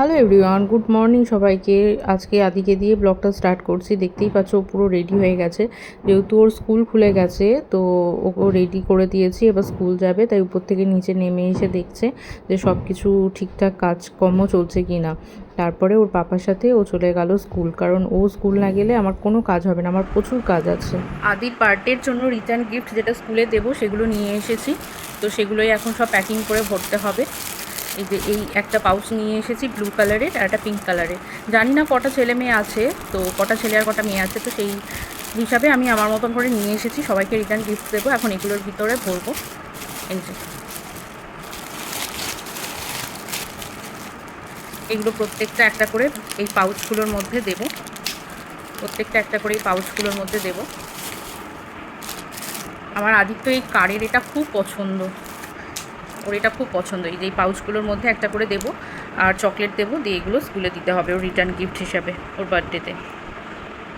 Hello everyone good morning সবাইকে। আজকে আদিকে দিয়ে ব্লগটা স্টার্ট করছি। দেখতেই পাচ্ছ ও পুরো রেডি হয়ে গেছে। যেহেতু ওর স্কুল খুলে গেছে, তো ওকে রেডি করে দিয়েছি। এবার স্কুল যাবে, তাই উপর থেকে নিচে নেমে এসে দেখছে যে সব কিছু ঠিকঠাক কাজকর্ম চলছে কি না তারপরে ওর পাপার সাথে ও চলে গেল স্কুল কারণ ও স্কুল না গেলে আমার কোনো কাজ হবে না, আমার প্রচুর কাজ আছে। আদির পার্টের জন্য রিটার্ন গিফট যেটা স্কুলে দেবো, সেগুলো নিয়ে এসেছি। তো সেগুলোই এখন সব প্যাকিং করে ভরতে হবে। এই যে এই একটা পাউচ নিয়ে এসেছি ব্লু কালারের আর একটা পিঙ্ক কালারের জানি না কটা ছেলে মেয়ে আছে, তো কটা ছেলে আর কটা মেয়ে আছে, তো সেই হিসাবে আমি আমার মতন করে নিয়ে এসেছি। সবাইকে রিটার্ন গিফট দেবো। এখন এগুলোর ভিতরে ভরবো। এই যে। এগুলো প্রত্যেকটা একটা করে এই পাউচগুলোর মধ্যে দেব। প্রত্যেকটা একটা করে এই পাউচগুলোর মধ্যে দেব। আমার আদিত্য এই কারের এটা খুব পছন্দ। ওর এটা খুব পছন্দ। এই যে পাউচগুলোর মধ্যে একটা করে দেবো আর চকলেট দেবো, দিয়ে এগুলো স্কুলে দিতে হবে ওর রিটার্ন গিফট হিসাবে ওর বার্থডেতে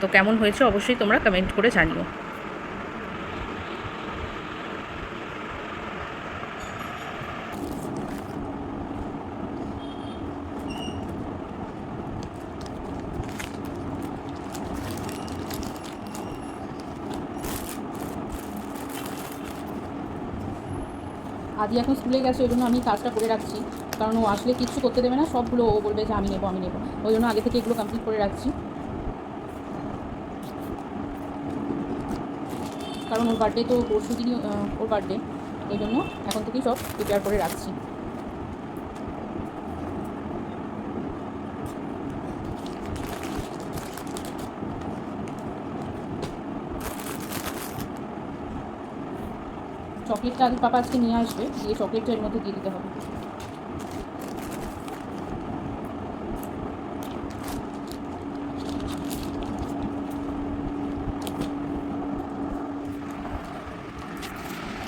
তো। কেমন হয়েছে অবশ্যই তোমরা কমেন্ট করে জানিও। আদি এখন স্কুলে গেছে ওই জন্য আমি কাজটা করে রাখছি। কারণ ও আসলে কিচ্ছু করতে দেবে না, সবগুলো ও বলবে যে আমি নেব আমি নেব। ওই জন্য আগে থেকে এগুলো কমপ্লিট করে রাখছি। কারণ ওর বার্থডে তো পরশু দিনই ওর বার্থডে ওই জন্য এখন থেকেই সব প্রিপেয়ার করে রাখছি। চকলেটটা আদি পাপা আজকে নিয়ে আসবে, দিয়ে চকলেটটা এর মধ্যে দিয়ে দিতে হবে।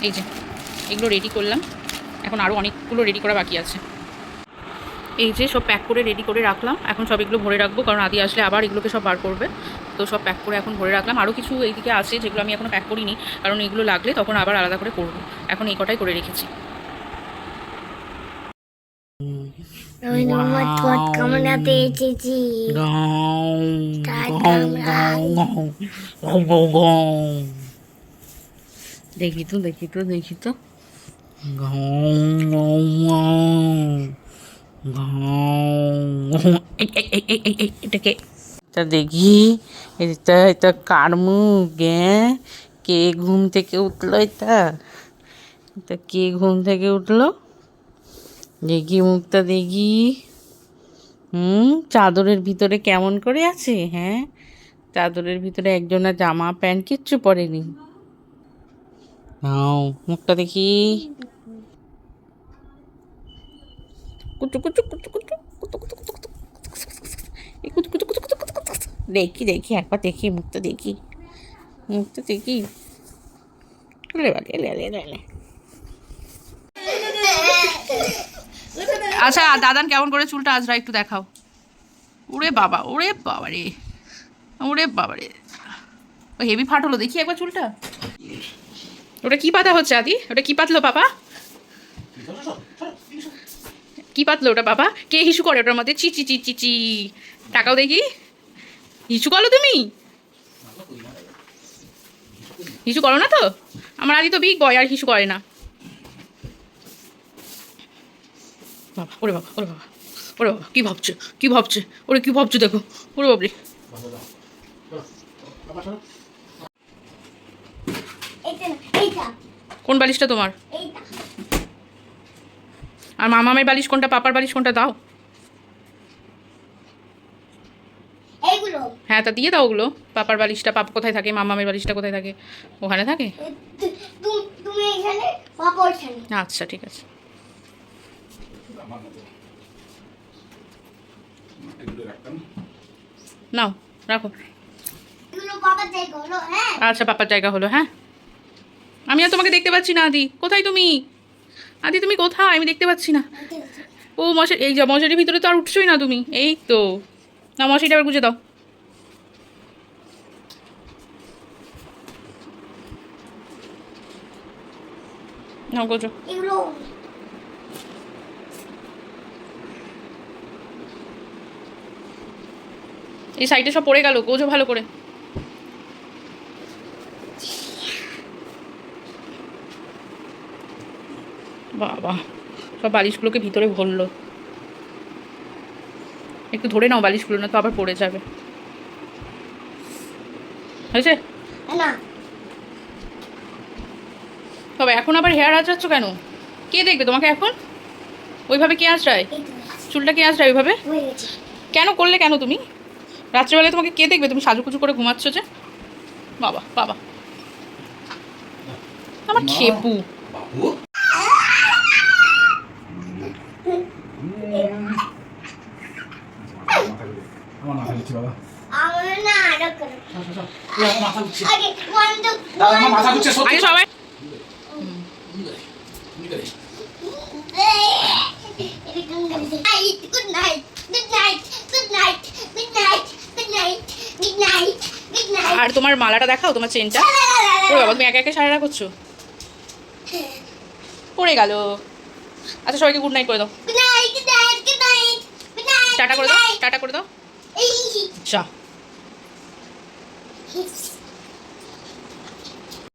এই যে, এগুলো রেডি করলাম। এখন আরও অনেকগুলো রেডি করা বাকি আছে। এই যে সব প্যাক করে রেডি করে রাখলাম। এখন সব এগুলো ভরে রাখব, কারণ আদি আসলে আবার এগুলোকে সব বার করবে। তো সব প্যাক করে এখন ভরে রাখলাম। আরও কিছু এইদিকে আছে যেগুলো আমি এখনও প্যাক করিনি কারণ এগুলো লাগলে তখন আবার আলাদা করে করব। এখন এই কটাই করে রেখেছি। দেখি তো দেখি তো দেখি তো এটাকে এটা দেখি এটা এটা কার মুখ হ্যাঁ কে ঘুম থেকে উঠল এটা এটা কে ঘুম থেকে উঠল দেখি মুখটা দেখি হুম চাদরের ভিতরে কেমন করে আছে হ্যাঁ চাদরের ভিতরে একজনের জামা প্যান্ট কিচ্ছু পরেনি নাও মুখটা দেখি কুচু কুচু কুচু কুচু কুচু কুচু কুচু কুচু কুচু কুচু। দেখি দেখি, একবার দেখি মুখটা দেখি। মুখটা দেখি। আচ্ছা দাদান কেমন করে চুলটা আজরা একটু দেখাও। ওরে বাবা ওরে বাবা রে। ওরে বাবা রে। হেভি ফাটলো দেখি একবার চুলটা। ওটা কি পাতা হচ্ছে আদি? ওটা কি পাতলো বাবা কি পাতলো ওটা বাবা কে হিসু করে ওটার মধ্যে? চি চি চি চি চি। টাকাও দেখি। হিসু করো তুমি? হিসু করো না তো? আমার আদি তো বিগ বয় আর হিসু করে না। বাবা ওরে বাবা ওরে বাবা ওরে বাবা কী ভাবছে? কী ভাবছে? ওরে কী ভাবছে দেখো? ওরে বাবরে কোন বালিশটা তোমার? আর মামামের বালিশ কোনটা পাপার বালিশ কোনটা দাও। হ্যাঁ তা দিয়ে দাও ওগুলো। পাপার বালিশটা পাপ কোথায় থাকে? মামামের বালিশটা কোথায় থাকে? ওখানে থাকে? তু- তু- তুমি এখানে পাপা আচ্ছা ঠিক আছে। নাও রাখো। হ্যাঁ? আচ্ছা পাপার জায়গা হলো হ্যাঁ? আমি আর তোমাকে দেখতে পাচ্ছি না আদি। কোথায় তুমি? আদি তুমি কোথায়? আমি দেখতে পাচ্ছি না। ও মশারি এই যা মশারির ভিতরে তো আর উঠছোই না তুমি। এই তো। না মশারিটা আবার গুজে দাও। নাও গোজো এগুলো এই সাইডে সব পড়ে গেল গোজো ভালো করে। বাবা সব বালিশগুলোকে ভিতরে ভরলো। একটু ধরে নাও বালিশগুলো না তো আবার পড়ে যাবে। হয়েছে? না। তবে এখন আবার হেয়ার আঁচড়াচ্ছ কেন? কে দেখবে তোমাকে এখন? ওইভাবে কে আঁচড়ায়? চুলটা কে আঁচড়ায় ওইভাবে? কেন করলে কেন তুমি? রাত্রেবেলায় তোমাকে কে দেখবে? তুমি সাজুকুজু করে ঘুমাচ্ছ যে? বাবা বাবা। আমার খেপু। বাবু? আর তোমার মালাটা দেখাও তোমার চেনটা? ওরে বাবা তুমি একা একা সারাটা করছ? পড়ে গেল। আচ্ছা সবাইকে গুড নাইট করে দাও। টাটা করে দাও টাটা করে দাও। চা